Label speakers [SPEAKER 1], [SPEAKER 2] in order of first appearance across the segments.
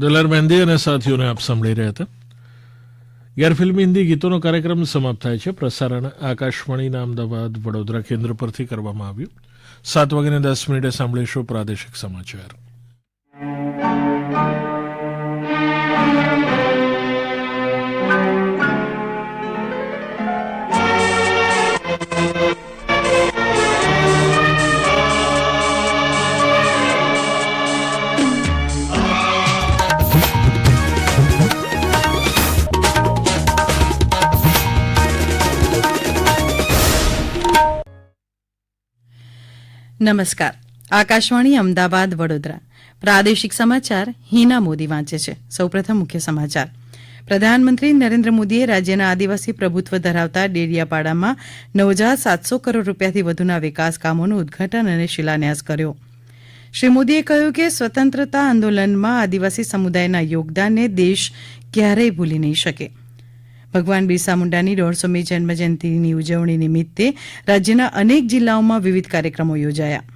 [SPEAKER 1] દલર મહેંદી અને સાથીઓને આપ સાંભળી રહ્યા હતા ગેરફિલ્મી હિન્દી ગીતોનો કાર્યક્રમ સમાપ્ત થાય છે પ્રસારણ આકાશવાણીના અમદાવાદ વડોદરા કેન્દ્ર પરથી કરવામાં આવ્યું સાત વાગ્યાને દસ મિનિટે સાંભળીશું પ્રાદેશિક સમાચાર
[SPEAKER 2] નમસ્કાર આકાશવાણી અમદાવાદ વડોદરા પ્રાદેશિક સમાચાર હિના મોદી વાંચે છે સૌપ્રથમ મુખ્ય સમાચાર પ્રધાનમંત્રી નરેન્દ્ર મોદીએ રાજ્યના આદિવાસી પ્રભુત્વ ધરાવતા ડેડિયાપાડામાં નવ હજાર સાતસો કરોડ રૂપિયાથી વધુના વિકાસ કામોનું ઉદઘાટન અને શિલાન્યાસ કર્યો શ્રી મોદીએ કહ્યું કે સ્વતંત્રતા આંદોલનમાં આદિવાસી સમુદાયના યોગદાનને દેશ ક્યારેય ભૂલી નહીં શકે ભગવાન બિરસા મુંડાની દોઢસોમી જન્મજયંતિની ઉજવણી નિમિત્તે રાજ્યના અનેક જિલ્લાઓમાં વિવિધ કાર્યક્રમો યોજાયા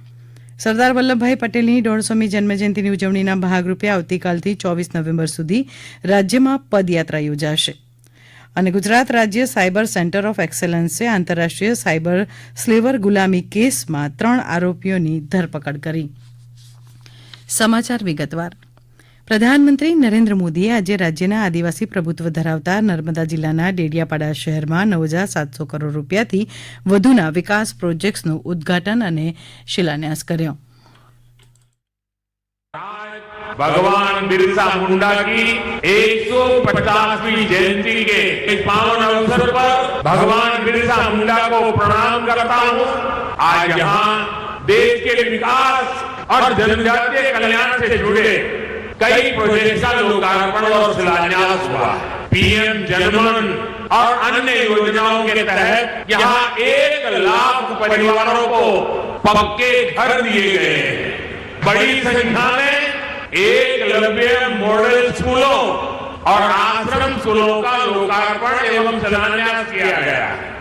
[SPEAKER 2] સરદાર વલ્લભભાઈ પટેલની દોઢસોમી જન્મજયંતિની ઉજવણીના ભાગરૂપે આવતીકાલથી ચોવીસ નવેમ્બર સુધી રાજ્યમાં પદયાત્રા યોજાશે અને ગુજરાત રાજ્ય સાયબર સેન્ટર ઓફ એક્સેલન્સે આંતરરાષ્ટ્રીય સાયબર સ્લેવર ગુલામી કેસમાં ત્રણ આરોપીઓની ધરપકડ કરી સમાચાર વિગતવાર પ્રધાનમંત્રી નરેન્દ્ર મોદીએ આજે રાજ્યના આદિવાસી પ્રભુત્વ ધરાવતા નર્મદા જિલ્લાના ડેડિયાપાડા શહેરમાં નવ હજાર સાતસો કરોડ રૂપિયાથી વધુના વિકાસ પ્રોજેક્ટ્સનું ઉદ્ઘાટન અને શિલાન્યાસ કર્યો ભગવાન બિરસા મુંડા કી 150वीं जयंती के इस पावन अवसर पर भगवान बिरसा मुंडा को प्रणाम करता हूँ आज यहाँ देश के विकास और जनजातीय कल्याण से जुड़े कई प्रोजेक्ट का लोकार्पण और शिलान्यास हुआ है पीएम जनमन और अन्य योजनाओं के तहत यहाँ एक लाख परिवारों को पक्के घर दिए गए हैं बड़ी संख्या में एक लव्य मॉडल स्कूलों और आश्रम स्कूलों का लोकार्पण एवं शिलान्यास किया गया है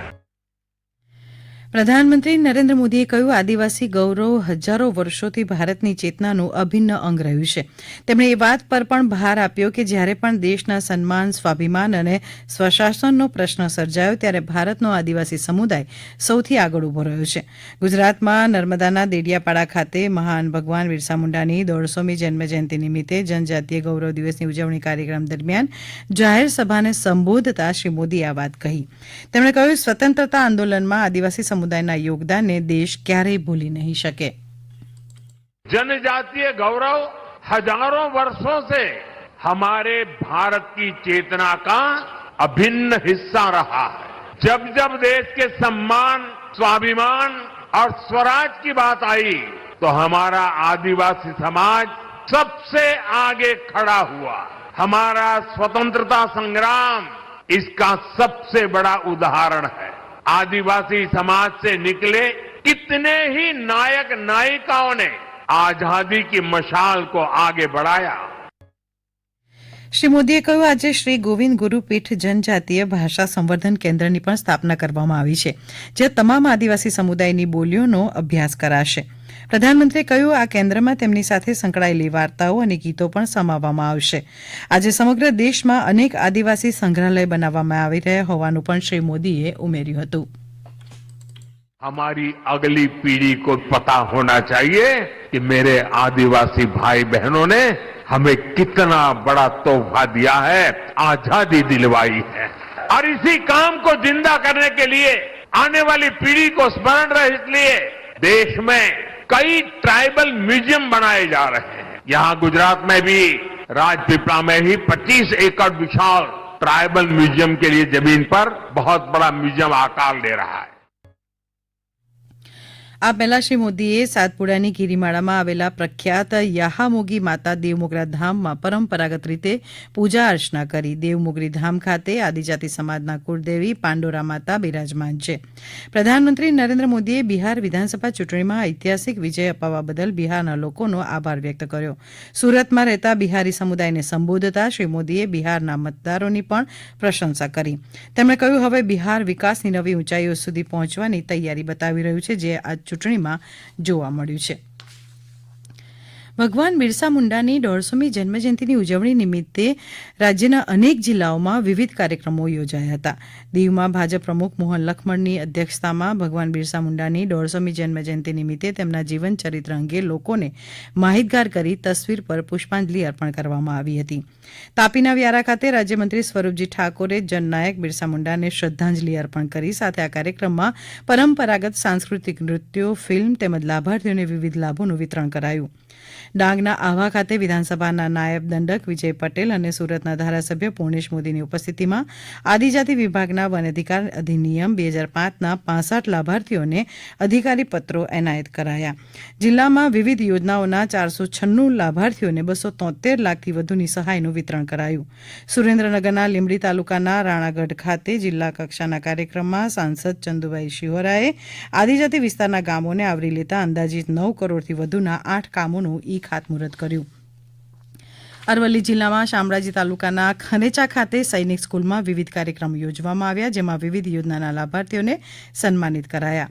[SPEAKER 2] પ્રધાનમંત્રી નરેન્દ્ર મોદીએ કહ્યું આદિવાસી ગૌરવ હજારો વર્ષોથી ભારતની ચેતનાનું અભિન્ન અંગ રહ્યું છે તેમણે એ વાત પર પણ ભાર આપ્યો કે જ્યારે પણ દેશના સન્માન સ્વાભિમાન અને સ્વશાસનનો પ્રશ્ન સર્જાયો ત્યારે ભારતનો આદિવાસી સમુદાય સૌથી આગળ ઉભો રહ્યો છે ગુજરાતમાં નર્મદાના દેડિયાપાડા ખાતે મહાન ભગવાન બિરસા મુંડાની દોઢસોમી જન્મજયંતિ નિમિત્તે જનજાતીય ગૌરવ દિવસની ઉજવણી કાર્યક્રમ દરમિયાન જાહેર સભાને સંબોધતા શ્રી મોદીએ આ વાત કહી તેમણે કહ્યું સ્વતંત્રતા આંદોલનમાં આદિવાસી સમુદાયના યોગદાનને देश ક્યારેય ભૂલી नहीं सके
[SPEAKER 3] जनजातीय गौरव हजारों वर्षों से हमारे भारत की चेतना का अभिन्न हिस्सा रहा है जब जब देश के सम्मान स्वाभिमान और स्वराज की बात आई तो हमारा आदिवासी समाज सबसे आगे खड़ा हुआ हमारा स्वतंत्रता संग्राम इसका सबसे बड़ा उदाहरण है आदिवासी समाज से निकले कितने ही नायक नायिकाओं ने आजादी की मशाल को आगे बढ़ाया
[SPEAKER 2] શ્રી મોદીએ કહ્યું આજે શ્રી ગોવિંદ ગુરુપીઠ જનજાતીય ભાષા સંવર્ધન કેન્દ્રની પણ સ્થાપના કરવામાં આવી છે જે તમામ આદિવાસી સમુદાયની બોલીઓનો અભ્યાસ કરાશે પ્રધાનમંત્રીએ કહ્યું આ કેન્દ્રમાં તેમની સાથે સંકળાયેલી વાર્તાઓ અને ગીતો પણ સમાવવામાં આવશે આજે સમગ્ર દેશમાં અનેક આદિવાસી સંગ્રહાલય બનાવવામાં આવી રહ્યા હોવાનું પણ શ્રી મોદીએ ઉમેર્યું હતું
[SPEAKER 3] हमारी अगली पीढ़ी को पता होना चाहिए कि मेरे आदिवासी भाई बहनों ने हमें कितना बड़ा तोहफा दिया है आजादी दिलवाई है और इसी काम को जिंदा करने के लिए आने वाली पीढ़ी को स्मरण रहे इसलिए देश कई ट्राइबल म्यूजियम बनाए जा रहे हैं यहां गुजरात में भी राजपिपला में ही 25 एकड़ विशाल ट्राइबल म्यूजियम के लिए जमीन पर बहुत बड़ा म्यूजियम आकार ले रहा है
[SPEAKER 2] આ પહેલા શ્રી મોદીએ સાતપુડાની ગિરિમાળામાં આવેલા પ્રખ્યાત યાહામોગી માતા દેવમોગરા ધામમાં પરંપરાગત રીતે પૂજા અર્ચના કરી દેવમોગરી ધામ ખાતે આદિજાતિ સમાજના કુળદેવી પાંડોરા માતા બિરાજમાન છે પ્રધાનમંત્રી નરેન્દ્ર મોદીએ બિહાર વિધાનસભા ચૂંટણીમાં ઐતિહાસિક વિજય અપાવવા બદલ બિહારના લોકોનો આભાર વ્યક્ત કર્યો સુરતમાં રહેતા બિહારી સમુદાયને સંબોધતા શ્રી મોદીએ બિહારના મતદારોની પણ પ્રશંસા કરી તેમણે કહ્યું હવે બિહાર વિકાસની નવી ઊંચાઈઓ સુધી પહોંચવાની તૈયારી બતાવી રહ્યું છે જે આ ચૂંટણીમાં જોવા મળ્યું છે ભગવાન બિરસા મુંડાની દોઢસોમી જન્મજયંતિની ઉજવણી નિમિત્તે રાજ્યના અનેક જિલ્લાઓમાં વિવિધ કાર્યક્રમો યોજાયા હતા દીવમાં ભાજપ પ્રમુખ મોહન લખમણની અધ્યક્ષતામાં ભગવાન બિરસા મુંડાની દોઢસોમી જન્મજયંતિ નિમિત્તે તેમના જીવન ચરિત્ર અંગે લોકોને માહિતગાર કરી તસવીર પર પુષ્પાંજલિ અર્પણ કરવામાં આવી હતી તાપીના વ્યારા ખાતે રાજ્યમંત્રી સ્વરૂપજી ઠાકોરે જનનાયક બિરસા મુંડાને શ્રદ્ધાંજલિ અર્પણ કરી સાથે આ કાર્યક્રમમાં પરંપરાગત સાંસ્કૃતિક નૃત્યો ફિલ્મ તેમજ લાભાર્થીઓને વિવિધ લાભોનું વિતરણ કરાયું ડાંગના આહવા ખાતે વિધાનસભાના નાયબ દંડક વિજય પટેલ અને સુરતના ધારાસભ્ય પૂર્ણેશ મોદીની ઉપસ્થિતિમાં આદિજાતિ વિભાગના વન અધિકાર અધિનિયમ બે હજાર પાંચના પાસઠ લાભાર્થીઓને અધિકારી પત્રો એનાયત કરાયા જિલ્લામાં વિવિધ યોજનાઓના ચારસો છન્નું લાભાર્થીઓને બસો તોતેર લાખથી વધુની સહાયનું વિતરણ કરાયું સુરેન્દ્રનગરના લીંબડી તાલુકાના રાણાગઢ ખાતે જિલ્લા કક્ષાના કાર્યક્રમમાં સાંસદ ચંદુભાઈ શિહોરાએ આદિજાતિ વિસ્તારના ગામોને આવરી લેતા અંદાજીત નવ કરોડથી વધુના આઠ કામોનું ઈ ખાતમુહૂર્ત કર્યું અરવલ્લી જિલ્લામાં શામળાજી તાલુકાના ખનેચા ખાતે સૈનિક સ્કૂલમાં વિવિધ કાર્યક્રમ યોજવામાં આવ્યા જેમાં વિવિધ યોજનાના લાભાર્થીઓને સન્માનિત કરાયા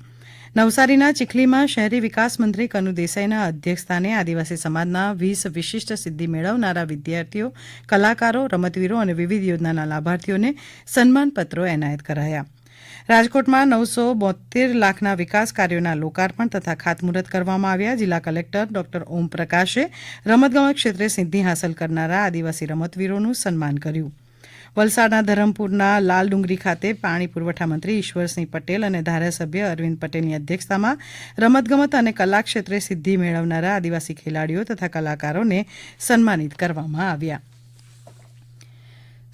[SPEAKER 2] નવસારીના ચીખલીમાં શહેરી વિકાસ મંત્રી કનુ દેસાઈના અધ્યક્ષસ્થાને આદિવાસી સમાજના વીસ વિશિષ્ટ સિદ્ધિ મેળવનારા વિદ્યાર્થીઓ કલાકારો રમતવીરો અને વિવિધ યોજનાના લાભાર્થીઓને સન્માનપત્રો એનાયત કરાયા રાજકોટમાં નવસો બોતેર લાખના વિકાસ કાર્યોના લોકાર્પણ તથા ખાતમુહૂર્ત કરવામાં આવ્યા જિલ્લા કલેક્ટર ડોક્ટર પ્રકાશે રમતગમત ક્ષેત્રે સિદ્ધિ હાંસલ કરનારા આદિવાસી રમતવીરોનું સન્માન કર્યું વલસાડના ધરમપુરના લાલ ડુંગરી ખાતે પાણી પુરવઠા મંત્રી ઈશ્વરસિંહ પટેલ અને ધારાસભ્ય અરવિંદ પટેલની અધ્યક્ષતામાં રમતગમત અને કલા ક્ષેત્રે સિદ્ધિ મેળવનારા આદિવાસી ખેલાડીઓ તથા કલાકારોને સન્માનિત કરવામાં આવ્યા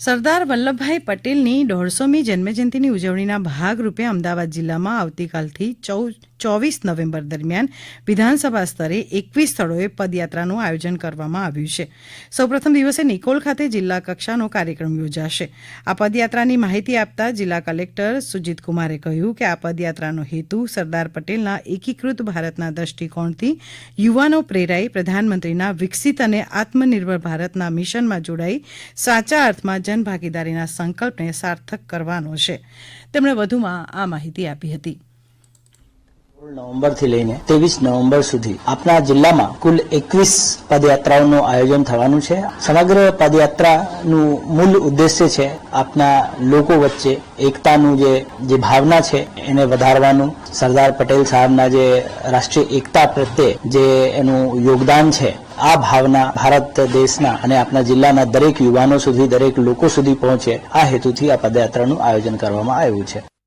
[SPEAKER 2] સરદાર વલ્લભભાઈ પટેલની દોઢસોમી જન્મજયંતિની ઉજવણીના ભાગરૂપે અમદાવાદ જિલ્લામાં આવતીકાલથી ચૌદ ચોવીસ નવેમ્બર દરમિયાન વિધાનસભા સ્તરે એકવીસ સ્થળોએ પદયાત્રાનું આયોજન કરવામાં આવ્યું છે સૌપ્રથમ દિવસે નિકોલ ખાતે જિલ્લા કક્ષાનો કાર્યક્રમ યોજાશે આ પદયાત્રાની માહિતી આપતા જિલ્લા કલેક્ટર સુજીત કુમારે કહ્યું કે આ પદયાત્રાનો હેતુ સરદાર પટેલના એકીકૃત ભારતના દ્રષ્ટિકોણથી યુવાનો પ્રેરાઈ પ્રધાનમંત્રીના વિકસિત અને આત્મનિર્ભર ભારતના મિશનમાં જોડાઈ સાચા અર્થમાં જનભાગીદારીના સંકલ્પને સાર્થક કરવાનો છે તેમણે વધુમાં આ માહિતી આપી હતી
[SPEAKER 4] નવેમ્બરથી લઈને ત્રેવીસ નવેમ્બર સુધી આપણા જિલ્લામાં કુલ એકવીસ પદયાત્રાઓનું આયોજન થવાનું છે સમગ્ર પદયાત્રાનું મૂળ ઉદ્દેશ્ય છે આપના લોકો વચ્ચે એકતાનું જે જે ભાવના છે એને વધારવાનું સરદાર પટેલ સાહેબના જે રાષ્ટ્રીય એકતા પ્રત્યે જે એનું યોગદાન છે આ ભાવના ભારત દેશના અને આપણા જિલ્લાના દરેક યુવાનો સુધી દરેક લોકો સુધી પહોંચે આ હેતુથી આ પદયાત્રાનું આયોજન કરવામાં આવ્યું છે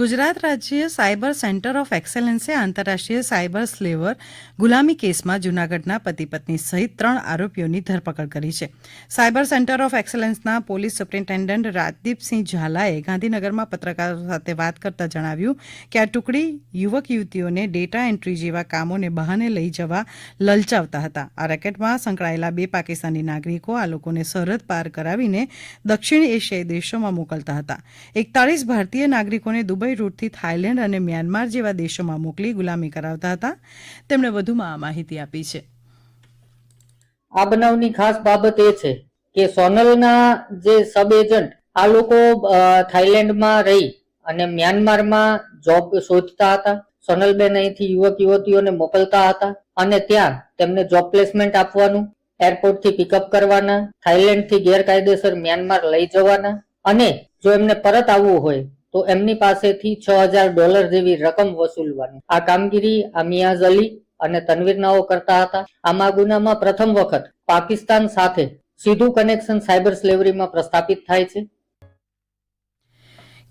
[SPEAKER 2] ગુજરાત રાજ્ય સાયબર સેન્ટર ઓફ એક્સેલન્સે આંતરરાષ્ટ્રીય સાયબર સ્લેવર ગુલામી કેસમાં જૂનાગઢના પતિ પત્ની સહિત ત્રણ આરોપીઓની ધરપકડ કરી છે સાયબર સેન્ટર ઓફ એક્સેલન્સના પોલીસ સુપ્રિન્ટેન્ડન્ટ રાજદીપસિંહ ઝાલાએ ગાંધીનગરમાં પત્રકારો સાથે વાત કરતા જણાવ્યું કે આ ટુકડી યુવક યુવતીઓને ડેટા એન્ટ્રી જેવા કામોને બહાને લઈ જવા લલચાવતા હતા આ રેકેટમાં સંકળાયેલા બે પાકિસ્તાની નાગરિકો આ લોકોને સરહદ પાર કરાવીને દક્ષિણ એશિયાઈ દેશોમાં મોકલતા હતા એકતાળીસ ભારતીય નાગરિકોને દુબઈ મુંબઈ રૂટથી થાઇલેન્ડ અને મ્યાનમાર જેવા દેશોમાં મોકલી ગુલામી કરાવતા હતા તેમણે વધુમાં આ માહિતી આપી છે
[SPEAKER 5] આ બનાવની ખાસ બાબત એ છે કે સોનલના જે સબ એજન્ટ આ લોકો થાઇલેન્ડમાં રહી અને મ્યાનમારમાં જોબ શોધતા હતા સોનલબેન અહીંથી યુવક યુવતીઓને મોકલતા હતા અને ત્યાં તેમને જોબ પ્લેસમેન્ટ આપવાનું એરપોર્ટ થી પિકઅપ કરવાના થાઇલેન્ડ થી ગેરકાયદેસર મ્યાનમાર લઈ જવાના અને જો એમને પરત આવવું હોય તો એમની પાસેથી છ હજાર ડોલર જેવી રકમ વસૂલવાની આ કામગીરી આ મિયાઝ અલી અને તનવીરનાઓ કરતા હતા આમાં ગુનામાં પ્રથમ વખત પાકિસ્તાન સાથે સીધું કનેક્શન સાયબર સ્લેવરીમાં પ્રસ્થાપિત થાય છે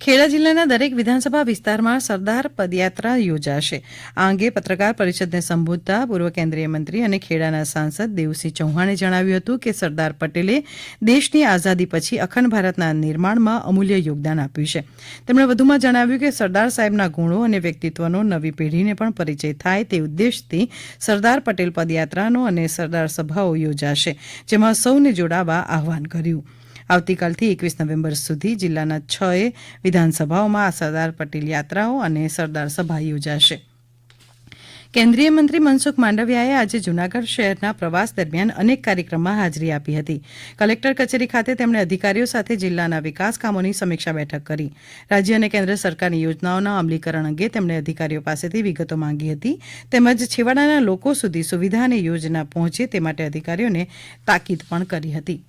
[SPEAKER 2] ખેડા જિલ્લાના દરેક વિધાનસભા વિસ્તારમાં સરદાર પદયાત્રા યોજાશે આ અંગે પત્રકાર પરિષદને સંબોધતા પૂર્વ કેન્દ્રીય મંત્રી અને ખેડાના સાંસદ દેવસિંહ ચૌહાણે જણાવ્યું હતું કે સરદાર પટેલે દેશની આઝાદી પછી અખંડ ભારતના નિર્માણમાં અમૂલ્ય યોગદાન આપ્યું છે તેમણે વધુમાં જણાવ્યું કે સરદાર સાહેબના ગુણો અને વ્યક્તિત્વનો નવી પેઢીને પણ પરિચય થાય તે ઉદ્દેશથી સરદાર પટેલ પદયાત્રાનો અને સરદાર સભાઓ યોજાશે જેમાં સૌને જોડાવા આહવાન કર્યું આવતીકાલથી એકવીસ નવેમ્બર સુધી જિલ્લાના છ એ વિધાનસભાઓમાં આ સરદાર પટેલ યાત્રાઓ અને સરદાર સભા યોજાશે કેન્દ્રીય મંત્રી મનસુખ માંડવિયાએ આજે જૂનાગઢ શહેરના પ્રવાસ દરમિયાન અનેક કાર્યક્રમમાં હાજરી આપી હતી કલેક્ટર કચેરી ખાતે તેમણે અધિકારીઓ સાથે જિલ્લાના વિકાસ કામોની સમીક્ષા બેઠક કરી રાજ્ય અને કેન્દ્ર સરકારની યોજનાઓના અમલીકરણ અંગે તેમણે અધિકારીઓ પાસેથી વિગતો માંગી હતી તેમજ છેવાડાના લોકો સુધી સુવિધા અને યોજના પહોંચે તે માટે અધિકારીઓને તાકીદ પણ કરી હતી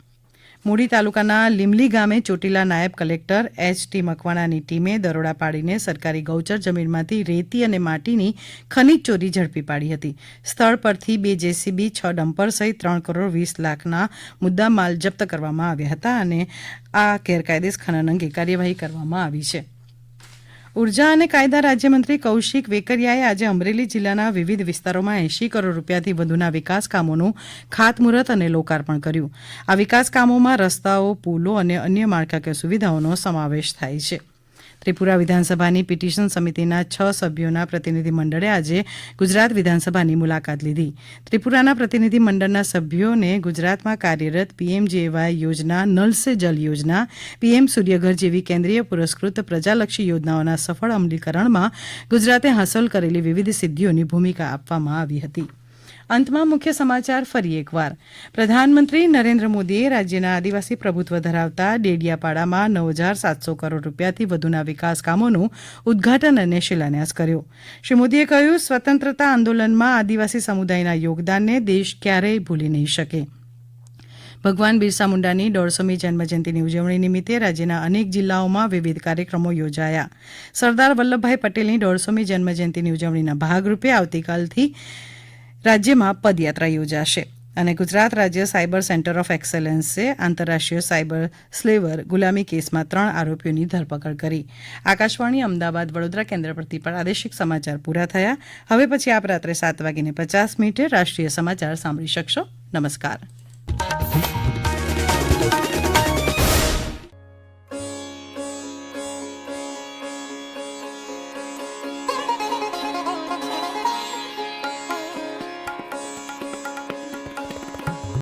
[SPEAKER 2] મૂડી તાલુકાના લીમલી ગામે ચોટીલા નાયબ કલેક્ટર એચ ટી મકવાણાની ટીમે દરોડા પાડીને સરકારી ગૌચર જમીનમાંથી રેતી અને માટીની ખનીજ ચોરી ઝડપી પાડી હતી સ્થળ પરથી બે જેસીબી છ ડમ્પર સહિત ત્રણ કરોડ વીસ લાખના મુદ્દા માલ જપ્ત કરવામાં આવ્યા હતા અને આ ગેરકાયદેસ ખનન અંગે કાર્યવાહી કરવામાં આવી છે ઉર્જા અને કાયદા રાજ્યમંત્રી કૌશિક વેકરિયાએ આજે અમરેલી જિલ્લાના વિવિધ વિસ્તારોમાં એંશી કરોડ રૂપિયાથી વધુના વિકાસ કામોનું ખાતમુહૂર્ત અને લોકાર્પણ કર્યું આ વિકાસ કામોમાં રસ્તાઓ પુલો અને અન્ય માળખાકીય સુવિધાઓનો સમાવેશ થાય છે ત્રિપુરા વિધાનસભાની પિટિશન સમિતિના છ સભ્યોના પ્રતિનિધિમંડળે આજે ગુજરાત વિધાનસભાની મુલાકાત લીધી ત્રિપુરાના પ્રતિનિધિમંડળના સભ્યોને ગુજરાતમાં કાર્યરત પીએમજેવાય યોજના નલ સે જલ યોજના પીએમ સૂર્યઘર જેવી કેન્દ્રીય પુરસ્કૃત પ્રજાલક્ષી યોજનાઓના સફળ અમલીકરણમાં ગુજરાતે હાંસલ કરેલી વિવિધ સિદ્ધિઓની ભૂમિકા આપવામાં આવી હતી અંતમાં મુખ્ય સમાચાર ફરી એકવાર પ્રધાનમંત્રી નરેન્દ્ર મોદીએ રાજ્યના આદિવાસી પ્રભુત્વ ધરાવતા ડેડિયાપાડામાં નવ હજાર સાતસો કરોડ રૂપિયાથી વધુના વિકાસ કામોનું ઉદ્ઘાટન અને શિલાન્યાસ કર્યો શ્રી મોદીએ કહ્યું સ્વતંત્રતા આંદોલનમાં આદિવાસી સમુદાયના યોગદાનને દેશ ક્યારેય ભૂલી નહીં શકે ભગવાન બિરસા મુંડાની દોઢસોમી જન્મજયંતિની ઉજવણી નિમિત્તે રાજ્યના અનેક જિલ્લાઓમાં વિવિધ કાર્યક્રમો યોજાયા સરદાર વલ્લભભાઈ પટેલની દોઢસોમી જન્મજયંતિની ઉજવણીના ભાગરૂપે આવતીકાલથી રાજ્યમાં પદયાત્રા યોજાશે અને ગુજરાત રાજ્ય સાયબર સેન્ટર ઓફ એક્સલન્સે આંતરરાષ્ટ્રીય સાયબર સ્લેવર ગુલામી કેસમાં ત્રણ આરોપીઓની ધરપકડ કરી આકાશવાણી અમદાવાદ વડોદરા કેન્દ્ર પરથી પ્રાદેશિક સમાચાર પૂરા થયા હવે પછી આપ રાત્રે સાત વાગીને પચાસ મિનિટે રાષ્ટ્રીય સમાચાર સાંભળી શકશો નમસ્કાર